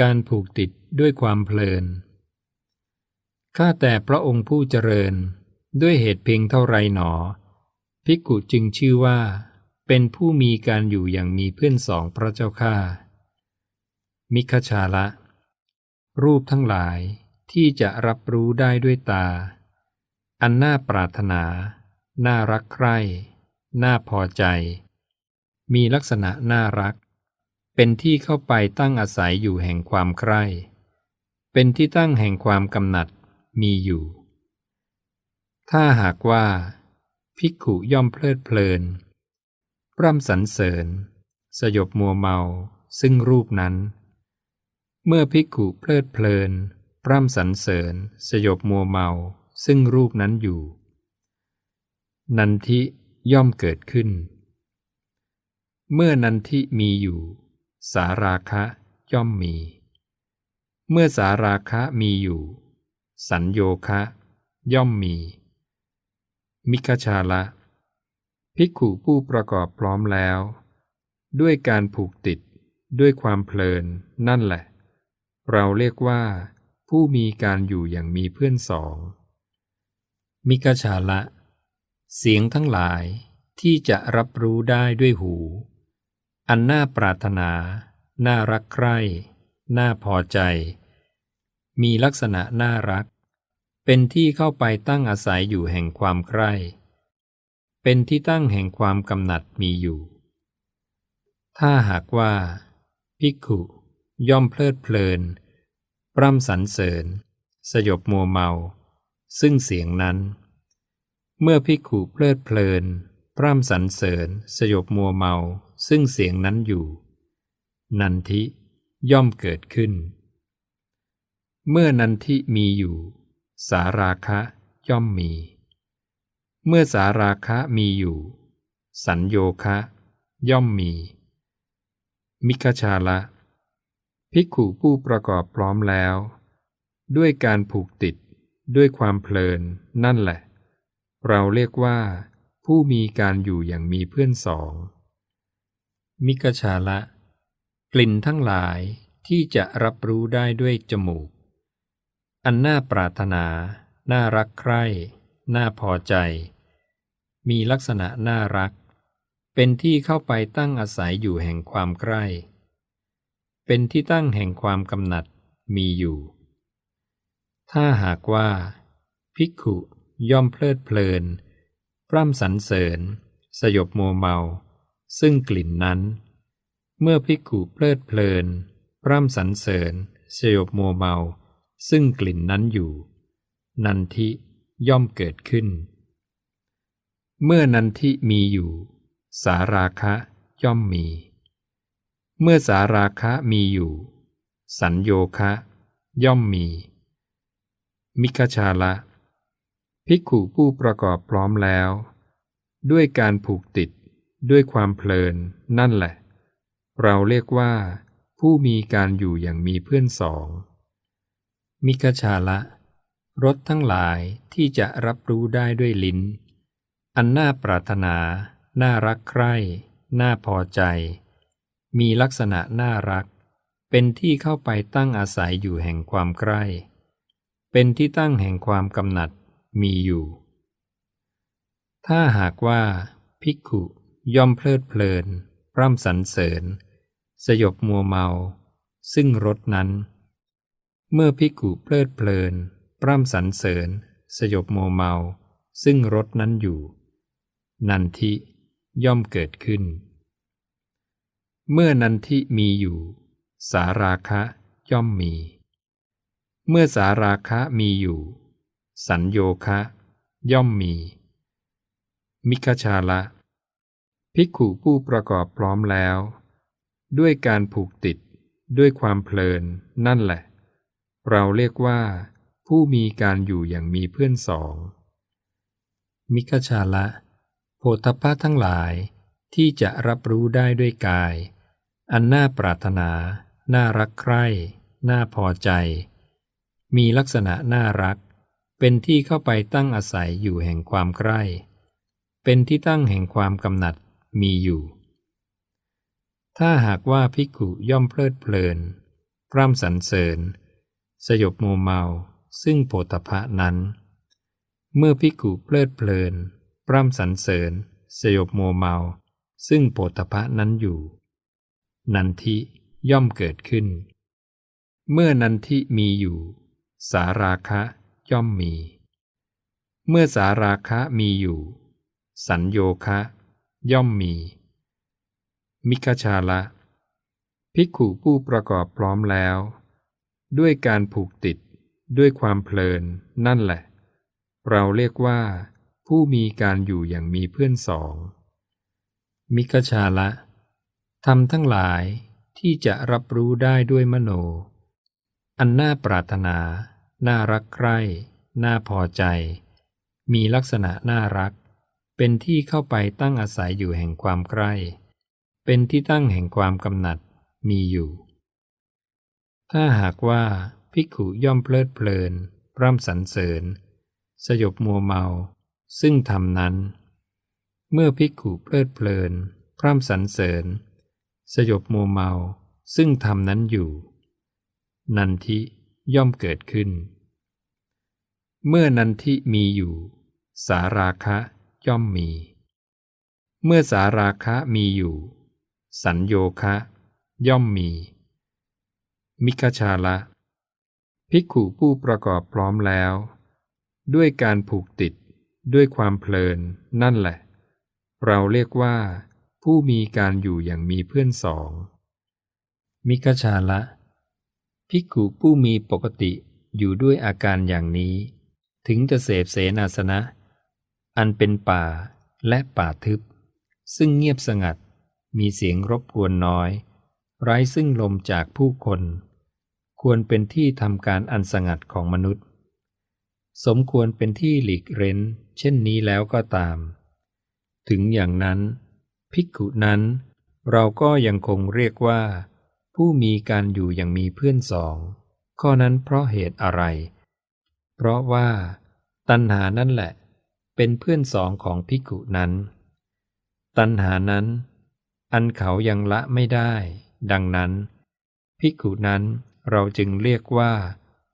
การผูกติดด้วยความเพลิน ข้าแต่พระองค์ผู้เจริญ ด้วยเหตุเพียงเท่าไรหนอ ภิกขุจึงชื่อว่า เป็นผู้มีการอยู่อย่างมีเพื่อนสองพระเจ้าข้า มิคชาละ รูปทั้งหลายที่จะรับรู้ได้ด้วยตา อันน่าปรารถนา น่ารักใคร่ น่าพอใจ มีลักษณะน่ารัก เป็นที่เข้าไปตั้งอาศัยอยู่แห่งความใคร่ เป็นที่ตั้งแห่งความกำหนัดมีอยู่ ถ้าหากว่าภิกขุย่อมเพลิดเพลินปร่ำสรรเสริญ สยบมัวเมาซึ่งรูปนั้น เมื่อภิกขุเพลิดเพลินปร่ำสรรเสริญ สยบมัวเมาซึ่งรูปนั้นอยู่ นันทิย่อมเกิดขึ้น เมื่อนันทิมีอยู่ สาราคะย่อมมี เมื่อสาราคะมีอยู่ สัญโยคะ ย่อมมี มิคชาละ ภิกขุผู้ประกอบพร้อมแล้ว ด้วยการผูกติดด้วยความเพลินนั่นแหละ เราเรียกว่า ผู้มีการอยู่อย่างมีเพื่อนสอง มิกชาละ เสียงทั้งหลายที่จะรับรู้ได้ด้วยหู อันน่าปรารถนา น่ารักใคร่ น่าพอใจ มีลักษณะน่ารัก เป็นที่เข้าไปตั้งอาศัยอยู่แห่งความใคร่ เป็นที่ตั้งแห่งความกำหนัดมีอยู่ ถ้าหากว่าภิกขุย่อมเพลิดเพลิน ปร่ำสรรเสริญ สยบมัวเมา ซึ่งเสียงนั้น เมื่อภิกขุเพลิดเพลิน พร่ำสรรเสริญสยบมัวเมาซึ่งเสียงนั้นอยู่ นันทิย่อมเกิดขึ้น เมื่อนันทิมีอยู่ สาราคะย่อมมี เมื่อสาราคะมีอยู่ สัญโยคะ ย่อมมี มิคชาละ ภิกขุผู้ประกอบพร้อมแล้ว ด้วยการผูกติดด้วยความเพลินนั่นแหละ เราเรียกว่า ผู้มีการอยู่อย่างมีเพื่อนสอง มิกชาละ กลิ่นทั้งหลายที่จะรับรู้ได้ด้วยจมูก อันน่าปรารถนา น่ารักใคร่ น่าพอใจ มีลักษณะน่ารัก เป็นที่เข้าไปตั้งอาศัยอยู่แห่งความใคร่ เป็นที่ตั้งแห่งความกำหนัดมีอยู่ ถ้าหากว่า ภิกขุย่อมเพลิดเพลิน ร่ำสรรเสริญ สยบโมวเมา ซึ่งกลิ่นนั้น เมื่อภิกขุเพลิดเพลินปร่ำสรรเสริญ สยบโมวเมา ซึ่งกลิ่นนั้นอยู่ นันทิย่อมเกิดขึ้น เมื่อนันทิมีอยู่ สาราคะย่อมมี เมื่อสาราคะมีอยู่ สัญโยคะ ย่อมมี มิคชาละ ภิกขุผู้ประกอบพร้อมแล้ว ด้วยการผูกติด ด้วยความเพลิน นั่นแหละ เราเรียกว่า ผู้มีการอยู่อย่างมีเพื่อนสอง มิคชาละรสทั้งหลายที่จะรับรู้ได้ด้วยลิ้น อันน่าปรารถนา น่ารักใคร่ น่าพอใจ มีลักษณะน่ารัก เป็นที่เข้าไปตั้งอาศัยอยู่แห่งความใคร่ เป็นที่ตั้งแห่งความกำหนัด มีอยู่ ถ้าหากว่าภิกขุย่อมเพลิดเพลินปร่ำสรรเสริญ สยบมัวเมา ซึ่งรสนั้น เมื่อภิกขุเพลิดเพลินปร่ำสรรเสริญ สยบมัวเมา ซึ่งรสนั้นอยู่ นันทิย่อมเกิดขึ้น เมื่อนันทิมีอยู่ สาราคะย่อมมี เมื่อสาราคะมีอยู่ สัญโยคะ ย่อมมี มิคชาละ ภิกขุผู้ประกอบพร้อมแล้ว ด้วยการผูกติดด้วยความเพลินนั่นแหละ เราเรียกว่า ผู้มีการอยู่อย่างมีเพื่อนสอง มิคชาละ โพธพะทั้งหลายที่จะรับรู้ได้ด้วยกาย อันน่าปรารถนา น่ารักใคร่ น่าพอใจ มีลักษณะน่ารัก เป็นที่เข้าไปตั้งอาศัยอยู่แห่งความใคร่ เป็นที่ตั้งแห่งความกำหนัดมีอยู่ ถ้าหากว่าภิกขุย่อมเพลิดเพลิน พร่ำสรรเสริญ สยบโมเมา ซึ่งโพธพะนั้น เมื่อภิกขุเพลิดเพลิน พร่ำสรรเสริญ สยบโมเมา ซึ่งโพธพะนั้นอยู่ นันทิย่อมเกิดขึ้น เมื่อนันทิมีอยู่ สาราคะ ย่อมมี เมื่อสาราคะมีอยู่ สัญโยคะ ย่อมมี มิคชาละ ภิกขุผู้ประกอบพร้อมแล้ว ด้วยการผูกติดด้วยความเพลินนั่นแหละ เราเรียกว่า ผู้มีการอยู่อย่างมีเพื่อนสอง มิคชาละทำทั้งหลายที่จะรับรู้ได้ด้วยมโน อันน่าปรารถนา น่ารักใคร่ น่าพอใจ มีลักษณะน่ารัก เป็นที่เข้าไปตั้งอาศัยอยู่แห่งความใคร่ เป็นที่ตั้งแห่งความกำหนัด มีอยู่ ถ้าหากว่าภิกขุย่อมเพลิดเพลินพร่ำสรรเสริญ สยบมัวเมา ซึ่งทำนั้น เมื่อภิกขุเพลิดเพลินพร่ำสรรเสริญ สยบมัวเมา ซึ่งทำนั้นอยู่ นันทิ ย่อมเกิดขึ้น เมื่อนันทิมีอยู่ สาราคะย่อมมี เมื่อสาราคะมีอยู่ สัญโยคะ ย่อมมี มิคชาละ ภิกขุผู้ประกอบพร้อมแล้ว ด้วยการผูกติดด้วยความเพลินนั่นแหละ เราเรียกว่า ผู้มีการอยู่อย่างมีเพื่อนสอง มิคชาละ ภิกขุผู้มีปกติอยู่ด้วยอาการอย่างนี้ ถึงจะเสพเสนาสนะ อันเป็นป่าและป่าทึบ ซึ่งเงียบสงัด มีเสียงรบกวนน้อย ไร้ซึ่งลมจากผู้คน ควรเป็นที่ทำการอันสงัดของมนุษย์ สมควรเป็นที่หลีกเร้น เช่นนี้แล้วก็ตาม ถึงอย่างนั้น ภิกขุนั้น เราก็ยังคงเรียกว่า ผู้มีการอยู่อย่างมีเพื่อนสอง ข้อนั้นเพราะเหตุอะไร เพราะว่า ตัณหานั่นแหละ เป็นเพื่อนสองของภิกุนั้น ตัณหานั้น อันเขายังละไม่ได้ ดังนั้นภิกุนั้นเราจึงเรียกว่า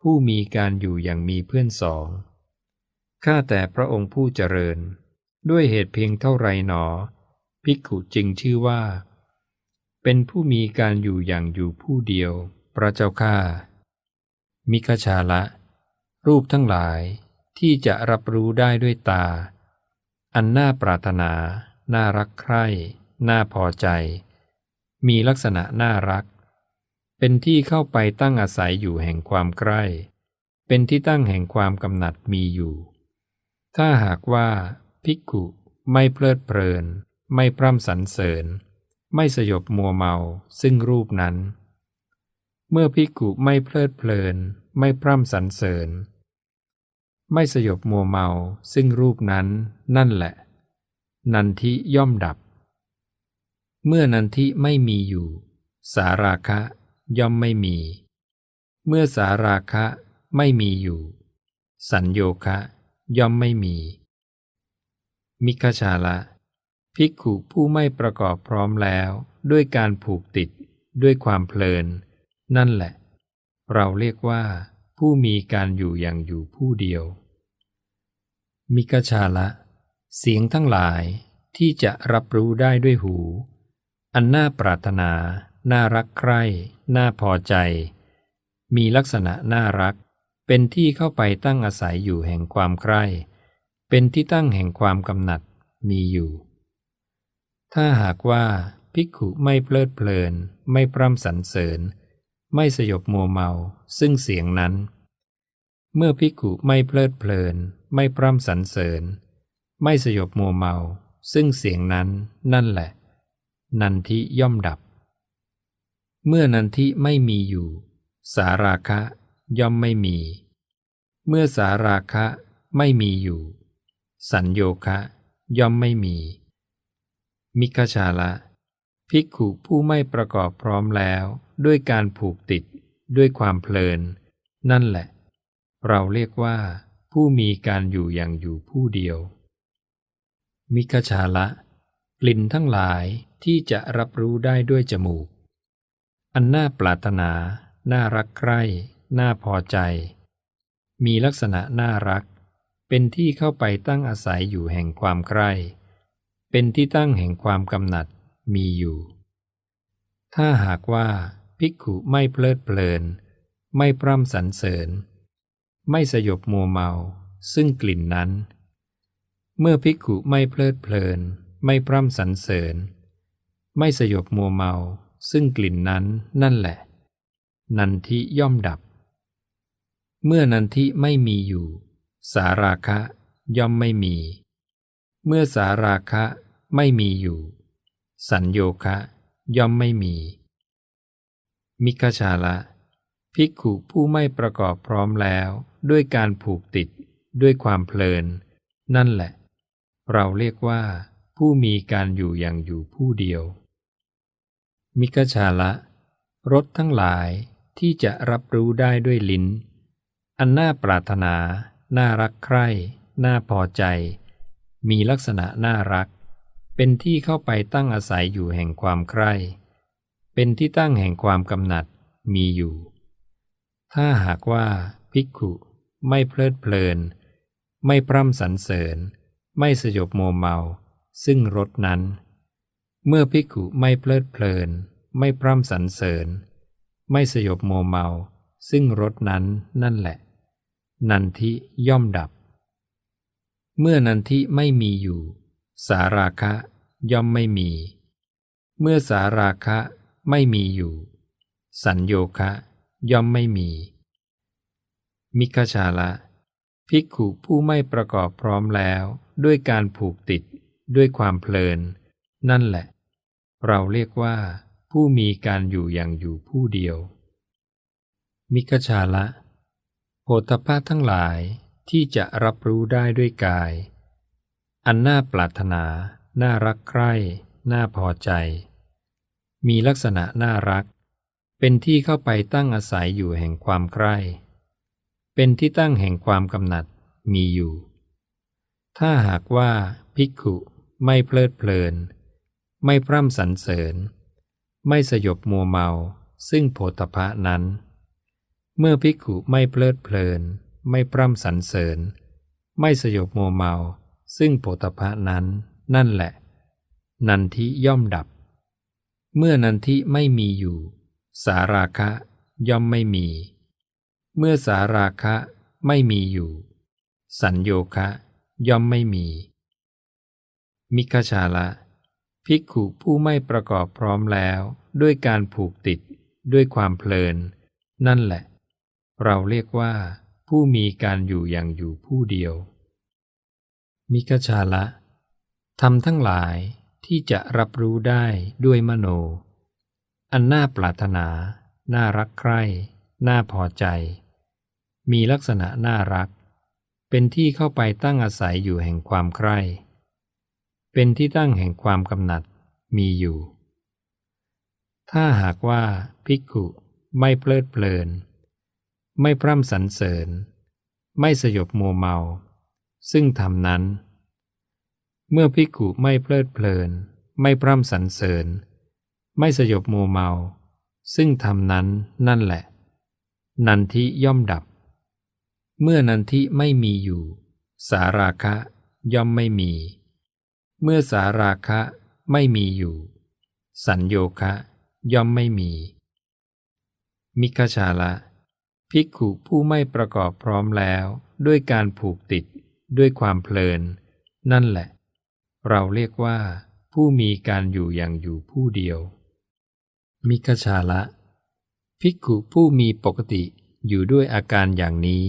ผู้มีการอยู่อย่างมีเพื่อนสองข้าแต่พระองค์ผู้เจริญ ด้วยเหตุเพียงเท่าไรหนอภิกุจึงชื่อว่า เป็นผู้มีการอยู่อย่างอยู่ผู้เดียว พระเจ้าข้า มิคชาละ รูปทั้งหลายที่จะรับรู้ได้ด้วยตา อันน่าปรารถนา น่ารักใคร่ น่าพอใจ มีลักษณะน่ารัก เป็นที่เข้าไปตั้งอาศัยอยู่แห่งความใกล้ เป็นที่ตั้งแห่งความกำหนัดมีอยู่ ถ้าหากว่าภิกขุไม่เพลิดเพลิน ไม่พร่ำสรรเสริญ ไม่สยบมัวเมาซึ่งรูปนั้น เมื่อภิกขุไม่เพลิดเพลิน ไม่พร่ำสรรเสริญ ไม่สยบมัวเมาซึ่งรูปนั้นนั่นแหละ นันทิย่อมดับ เมื่อนันทิไม่มีอยู่ สาราคะย่อมไม่มี เมื่อสาราคะไม่มีอยู่ สัญโยคะย่อมไม่มี มิคชาละ ภิกขุผู้ไม่ประกอบพร้อมแล้ว ด้วยการผูกติดด้วยความเพลิน นั่นแหละ เราเรียกว่า ผู้มีการอยู่อย่างอยู่ผู้เดียว มิคชาละ เสียงทั้งหลายที่จะรับรู้ได้ด้วยหู อันน่าปรารถนา น่ารักใคร่ น่าพอใจ มีลักษณะน่ารัก เป็นที่เข้าไปตั้งอาศัยอยู่แห่งความใคร่ เป็นที่ตั้งแห่งความกำหนัดมีอยู่ ถ้าหากว่าภิกขุไม่เพลิดเพลิน ไม่พร่ำสรรเสริญ ไม่สยบมัวเมา ซึ่งเสียงนั้น เมื่อภิกขุไม่เพลิดเพลิน ไม่พร่ำสรรเสริญ ไม่สยบมัวเมา ซึ่งเสียงนั้น นั่นแหละ นันทิย่อมดับ เมื่อนันทิไม่มีอยู่ สาราคะย่อมไม่มี เมื่อสาราคะไม่มีอยู่ สัญโยคะย่อมไม่มี มิคชาละ ภิกขุผู้ไม่ประกอบพร้อมแล้ว ด้วยการผูกติด ด้วยความเพลิน นั่นแหละ เราเรียกว่า ผู้มีการอยู่อย่างอยู่ผู้เดียว มิคชาละ กลิ่นทั้งหลายที่จะรับรู้ได้ด้วยจมูก อันน่าปรารถนา น่ารักใคร่ น่าพอใจ มีลักษณะน่ารัก เป็นที่เข้าไปตั้งอาศัยอยู่แห่งความใคร่ เป็นที่ตั้งแห่งความกำหนัดมีอยู่ ถ้าหากว่าภิกขุไม่เพลิดเพลิน ไม่พร่ำสรรเสริญ ไม่สยบมัวเมา ซึ่งกลิ่นนั้น เมื่อภิกขุไม่เพลิดเพลิน ไม่พร่ำสรรเสริญ ไม่สยบมัวเมา ซึ่งกลิ่นนั้นนั่นแหละ นันทิย่อมดับ เมื่อนันทิไม่มีอยู่ สาราคะย่อมไม่มี เมื่อสาราคะไม่มีอยู่ สัญโยคะย่อมไม่มี มิคชาละ ภิกขุผู้ไม่ประกอบพร้อมแล้วด้วยการผูกติดด้วยความเพลิน นั่นแหละ เราเรียกว่า ผู้มีการอยู่อย่างอยู่ผู้เดียว มิคชาละรสทั้งหลายที่จะรับรู้ได้ด้วยลิ้น อันน่าปรารถนา น่ารักใคร่ น่าพอใจ มีลักษณะน่ารัก เป็นที่เข้าไปตั้งอาศัยอยู่แห่งความใคร่ เป็นที่ตั้งแห่งความกำหนัดมีอยู่ ถ้าหากว่าภิกขุไม่เพลิดเพลิน ไม่พร่ำสรรเสริญ ไม่สยบโมเมา ซึ่งรสนั้น เมื่อภิกขุไม่เพลิดเพลิน ไม่พร่ำสรรเสริญ ไม่สยบโมเมา ซึ่งรสนั้นนั่นแหละ นันทิย่อมดับ เมื่อนันทิไม่มีอยู่ สาราคะย่อมไม่มี เมื่อสาราคะไม่มีอยู่ สัญโยคะย่อมไม่มี มิคชาละ ภิกขุผู้ไม่ประกอบพร้อมแล้วด้วยการผูกติดด้วยความเพลิน นั่นแหละ เราเรียกว่า ผู้มีการอยู่อย่างอยู่ผู้เดียว มิคชาละโพธพะทั้งหลาย ที่จะรับรู้ได้ด้วยกาย อันน่าปรารถนา น่ารักใคร่ น่าพอใจ มีลักษณะน่ารัก เป็นที่เข้าไปตั้งอาศัยอยู่แห่งความใคร่ เป็นที่ตั้งแห่งความกำหนัดมีอยู่ ถ้าหากว่าภิกขุไม่เพลิดเพลิน ไม่พร่ำสรรเสริญ ไม่สยบมัวเมา ซึ่งโพธพะนั้น เมื่อภิกขุไม่เพลิดเพลิน ไม่พร่ำสรรเสริญ ไม่สยบมัวเมา ซึ่งโพธพะนั้น นั่นแหละ นันทิย่อมดับ เมื่อนันทิไม่มีอยู่ สาราคะย่อมไม่มี เมื่อสาราคะไม่มีอยู่ สัญโยคะย่อมไม่มี มิคชาละ ภิกขุผู้ไม่ประกอบพร้อมแล้วด้วยการผูกติดด้วยความเพลิน นั่นแหละ เราเรียกว่า ผู้มีการอยู่อย่างอยู่ผู้เดียว มิคชาละทำทั้งหลายที่จะรับรู้ได้ด้วยมโน อันน่าปรารถนา น่ารักใคร่ น่าพอใจ มีลักษณะน่ารัก เป็นที่เข้าไปตั้งอาศัยอยู่แห่งความใคร่ เป็นที่ตั้งแห่งความกำหนัดมีอยู่ ถ้าหากว่าภิกขุไม่เพลิดเพลิน ไม่พร่ำสรรเสริญ ไม่สยบมัวเมา ซึ่งทำนั้น เมื่อภิกุไม่เพลิดเพลิน ไม่พร่ำสรรเสริญ ไม่สยบมัวเมา ซึ่งทำนั้นนั่นแหละ นันทิย่อมดับ เมื่อนันทิไม่มีอยู่ สาราคะย่อมไม่มี เมื่อสาราคะไม่มีอยู่ สัญโยคะย่อมไม่มี มิคชาละ ภิกขุผู้ไม่ประกอบพร้อมแล้ว ด้วยการผูกติด ด้วยความเพลิน นั่นแหละ เราเรียกว่า ผู้มีการอยู่อย่างอยู่ผู้เดียว มิคชาละ ภิกขุผู้มีปกติอยู่ด้วยอาการอย่างนี้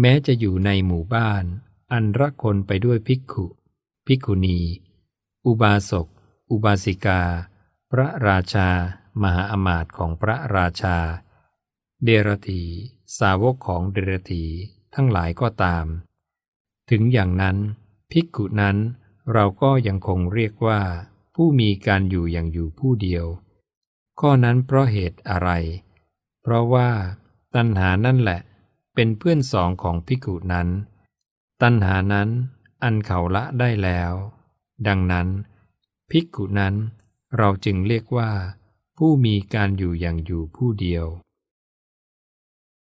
แม้จะอยู่ในหมู่บ้าน อันระคนไปด้วยภิกขุ ภิกขุณี อุบาสก อุบาสิกา พระราชา มหาอมาตย์ของพระราชา เดรธีสาวกของเดรธีทั้งหลายก็ตาม ถึงอย่างนั้น ภิกขุนั้นเราก็ยังคงเรียกว่า ผู้มีการอยู่อย่างอยู่ผู้เดียว ข้อนั้นเพราะเหตุอะไร เพราะว่าตัณหานั่นแหละ เป็นเพื่อนสองของภิกขุนั้น ตัณหานั้นอันเขาละได้แล้ว ดังนั้น ภิกขุนั้นเราจึงเรียกว่า ผู้มีการอยู่อย่างอยู่ผู้เดียว